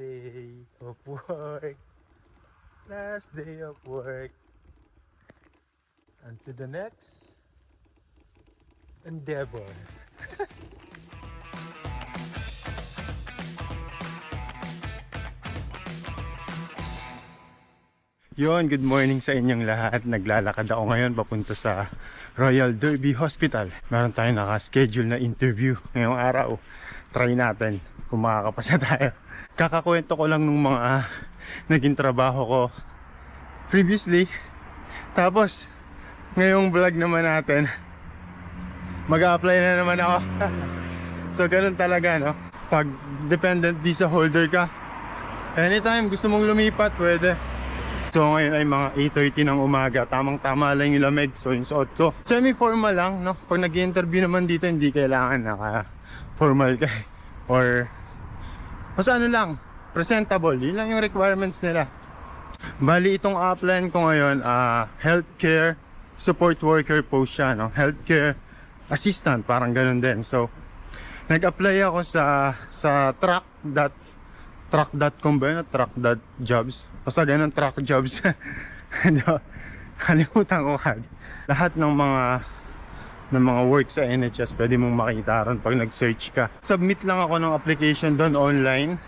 day of work. Last day of work. To the next endeavor. Yon, good morning sa inyong lahat. Naglalakad ako ngayon papunta sa Royal Derby Hospital. Meron tayong naka-schedule na interview ngayong araw. Try natin kung makakapasa tayo. Kakakwento ko lang nung mga naging trabaho ko previously. Tapos, ngayong vlog naman natin, mag apply na naman ako. so, ganun talaga, no? Pag dependent visa holder ka, anytime gusto mong lumipat, pwede. So ngayon ay mga 8.30 ng umaga, tamang-tama lang yung lamig, so yung suot ko. Semi-formal lang, no? Pag nag interview naman dito, hindi kailangan naka-formal ka. Or, basta ano lang, presentable. Yun lang yung requirements nila. Bali, itong apply ko ngayon, ah healthcare support worker post siya, no? Healthcare assistant, parang ganun din. So, nag-apply ako sa sa track dot track.com ba yun? Track.jobs. Basta ganun, track jobs. Kalimutan ko kag. Lahat ng mga ng mga work sa NHS pwede mong makita ron pag nag-search ka. Submit lang ako ng application doon online.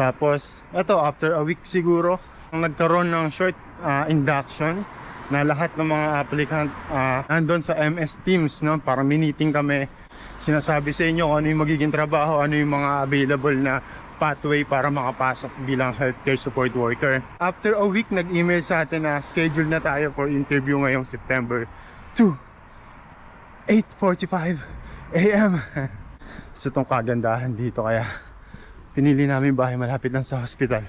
Tapos, eto, after a week siguro, nagkaroon ng short ah, induction na lahat ng mga applicant uh, nandun sa MS Teams, no? Para meeting kami. Sinasabi sa inyo kung ano yung magiging trabaho, ano yung mga available na pathway para makapasok bilang healthcare support worker. After a week, nag-email sa atin na schedule na tayo for interview ngayong September 2. 8.45 a.m. So itong kagandahan dito kaya pinili namin bahay malapit lang sa hospital.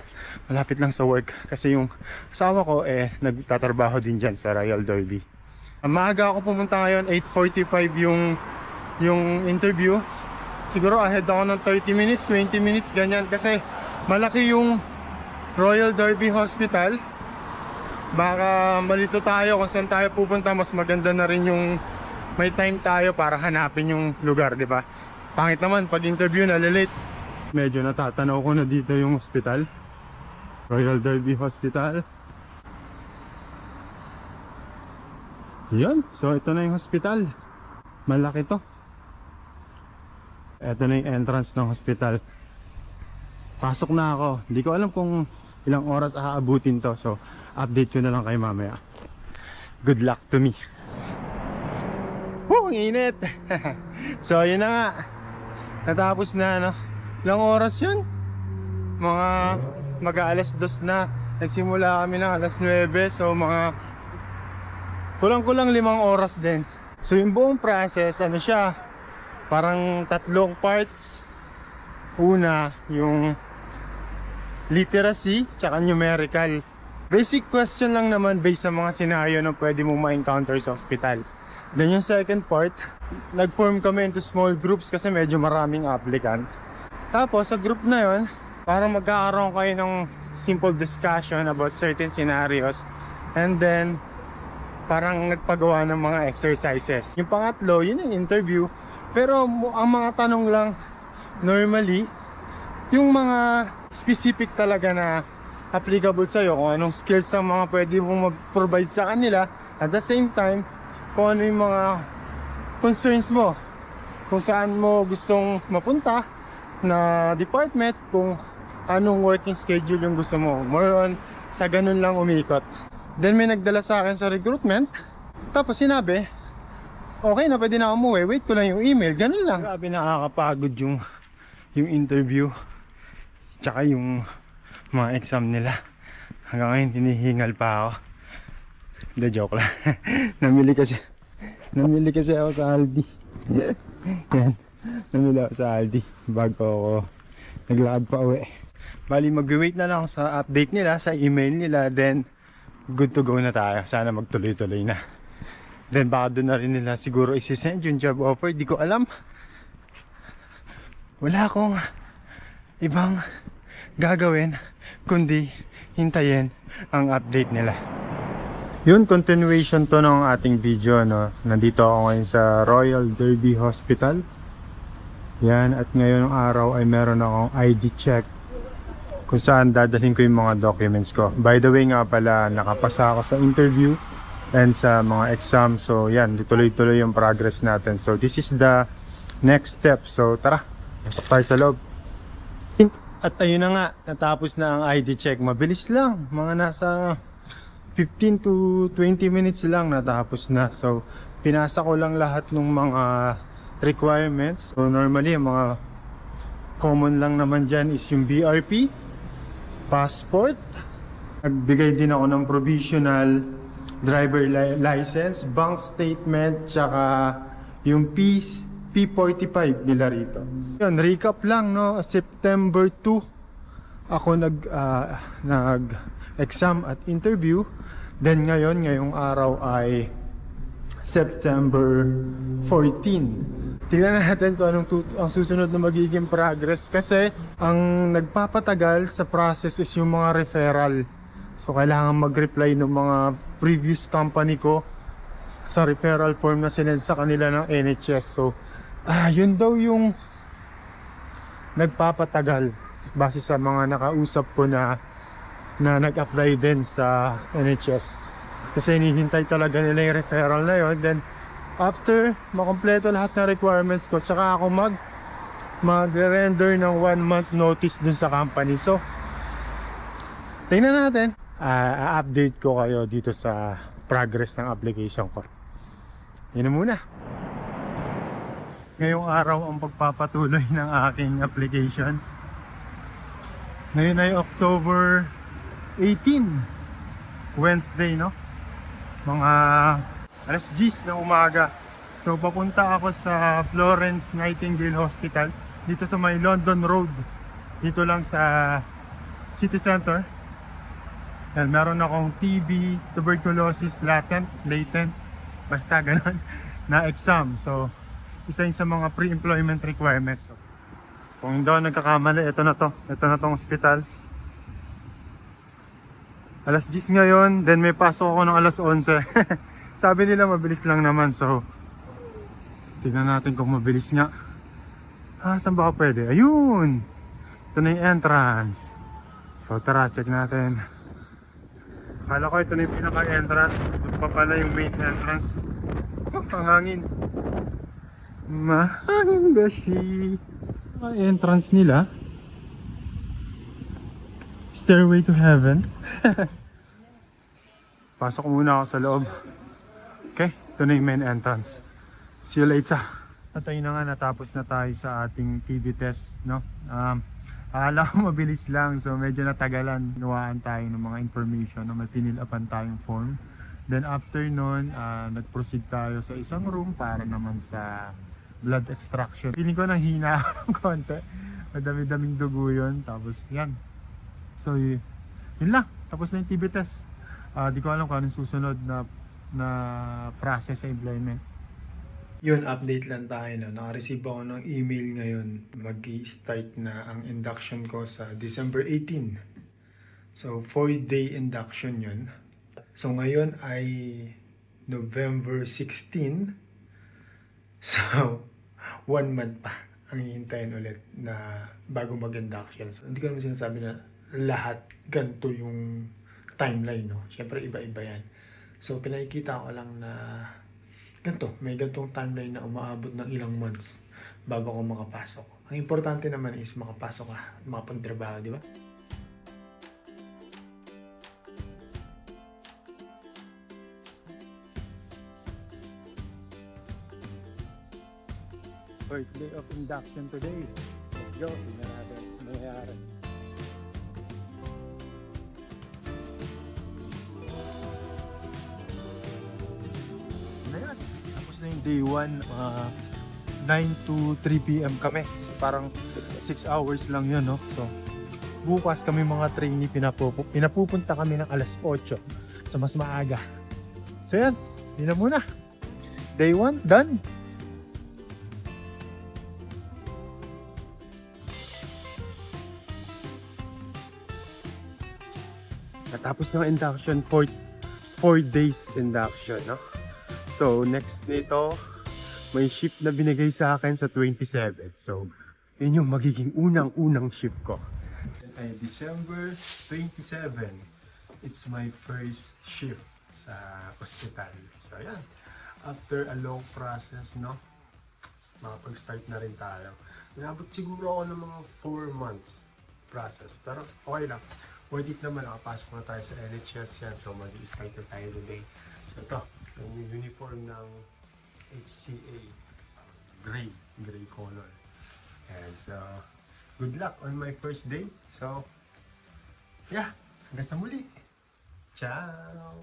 Malapit lang sa work. Kasi yung asawa ko eh nagtatrabaho din dyan sa Royal Derby. Maaga ako pumunta ngayon, 8.45 yung, yung interview. Siguro ahead ako ng 30 minutes, 20 minutes, ganyan. Kasi malaki yung Royal Derby Hospital. Baka malito tayo kung saan tayo pupunta. Mas maganda na rin yung may time tayo para hanapin yung lugar, di ba? Pangit naman, pag interview na late. Medyo natatanaw ko na dito yung hospital. Royal Derby Hospital. Yan, so ito na yung hospital. Malaki to. Ito na yung entrance ng hospital. Pasok na ako. Hindi ko alam kung ilang oras aabutin to. So, update ko na lang kayo mamaya. Good luck to me. Woo, ang init. so, yun na nga. Natapos na, no? Ilang oras yun? Mga mag-aalas dos na. Nagsimula kami ng alas 9. So, mga kulang-kulang limang oras din. So, yung buong process, ano siya? Parang tatlong parts. Una, yung literacy, tsaka numerical. Basic question lang naman based sa mga scenario na pwede mong ma-encounter sa hospital. Then yung second part, nag-form kami into small groups kasi medyo maraming applicant. Tapos sa group na yon, parang magkakaroon kayo ng simple discussion about certain scenarios. And then, parang nagpagawa ng mga exercises. Yung pangatlo, yun yung interview. Pero ang mga tanong lang, normally, yung mga specific talaga na applicable sa'yo, kung anong skills ang mga pwede mong mag-provide sa kanila, at the same time, kung ano yung mga concerns mo, kung saan mo gustong mapunta na department, kung anong working schedule yung gusto mo. More on, sa ganun lang umikot. Then may nagdala sa akin sa recruitment, tapos sinabi, okay na pwede na umuwi, wait ko lang yung email, ganun lang. Grabe nakakapagod yung, yung interview, tsaka yung mga exam nila. Hanggang ngayon, hinihingal pa ako. Hindi, joke lang. namili kasi, namili kasi ako sa Aldi. Yan, namili ako sa Aldi bago ako naglakad pa uwi. Bali, mag-wait na lang sa update nila, sa email nila, then good to go na tayo. Sana magtuloy-tuloy na. Then baka doon na rin nila siguro isi-send yung job offer. Di ko alam. Wala akong ibang gagawin kundi hintayin ang update nila. Yun, continuation to ng ating video. No? Nandito ako ngayon sa Royal Derby Hospital. Yan, at ngayong araw ay meron akong ID check kung saan dadalhin ko yung mga documents ko. By the way nga pala, nakapasa ako sa interview and sa mga exam. So yan, tuloy-tuloy yung progress natin. So this is the next step. So tara, pasok tayo sa loob. At ayun na nga, natapos na ang ID check. Mabilis lang, mga nasa 15 to 20 minutes lang natapos na. So pinasa ko lang lahat ng mga requirements. So normally, yung mga common lang naman dyan is yung BRP, passport, nagbigay din ako ng provisional driver li- license, bank statement, tsaka yung P P45 nila rito. Yun, recap lang, no? September 2, ako nag, ah, nag exam at interview. Then ngayon, ngayong araw ay September 14. Tingnan natin kung anong tut- ang susunod na magiging progress kasi ang nagpapatagal sa process is yung mga referral. So kailangan mag-reply ng mga previous company ko sa referral form na sinend sa kanila ng NHS. So ah, yun daw yung nagpapatagal base sa mga nakausap ko na na nag-apply din sa NHS. Kasi hinihintay talaga nila yung referral na yun. Then, after makompleto lahat ng requirements ko, tsaka ako mag mag-render ng one month notice dun sa company. So, tingnan natin. Ah, update ko kayo dito sa progress ng application ko. Yun na muna. Ngayong araw ang pagpapatuloy ng aking application. Ngayon ay October 18. Wednesday, no? Mga alas 10 ng umaga. So papunta ako sa Florence Nightingale Hospital dito sa may London Road. Dito lang sa City Center. Yan, meron akong TB, tuberculosis latent, latent, basta ganun, na exam. So, isa yun sa mga pre-employment requirements. Kung hindi ako nagkakamali, ito na to. Ito na tong hospital. Alas 10 ngayon, then may pasok ako ng alas 11. Sabi nila mabilis lang naman, so tignan natin kung mabilis nga. Ah, saan ba ako pwede? Ayun! Ito na yung entrance. So tara, check natin. Akala ko ito na yung pinaka-entrance. Ito pa pala yung main entrance. Oh, ang hangin. Mahangin beshi. Ang entrance nila. Stairway to Heaven. Pasok muna ako sa loob. Okay, ito na main entrance. See you later. At ayun na nga, natapos na tayo sa ating TB test, no? Um, akala ko mabilis lang, so medyo natagalan. Nuwaan tayo ng mga information, no? may pinilapan tayong form. Then after nun, ah, nag-proceed tayo sa isang room para naman sa blood extraction. Feeling ko nang hina ako ng konti. Madami-daming dugo yun. Tapos yan, So, yun lang. Tapos na yung TB test. Ah, di ko alam kung anong susunod na na process sa employment. Yun, update lang tayo na. Naka-receive ako ng email ngayon. Mag-start na ang induction ko sa December 18. So, 4-day induction yun. So, ngayon ay November 16. So, one month pa ang hihintayin ulit na bago mag-induction. So, hindi ko naman sinasabi na lahat ganito yung timeline, no? Siyempre, iba-iba yan. So, pinakikita ko lang na ganito, may ganitong timeline na umaabot ng ilang months bago ako makapasok. Ang importante naman is makapasok ka, at makapagtrabaho, di ba? First day of induction today. Let's go. Tingnan natin nangyayari. na yan. Tapos na yung day 1, uh, 9 to 3 p.m. kami. So parang 6 hours lang yun, no? So bukas kami mga trainee pinapupu pinapupunta kami ng alas 8. So mas maaga. So yan, yun na muna. Day 1, done. Natapos ng induction, 4 days induction, no? So, next nito, may shift na binigay sa akin sa 27. So, yun yung magiging unang-unang shift ko. Ay, December 27. It's my first shift sa hospital. So, yan. After a long process, no? Makapag-start na rin tayo. Inabot siguro ako ng mga 4 months process. Pero okay lang. Worth it naman. Nakapasok na tayo sa NHS yan. So, mag-i-start na tayo today. So, ito. Yung uniform ng HCA. Gray. Gray color. And so, good luck on my first day. So, yeah. Hanggang sa muli. Ciao!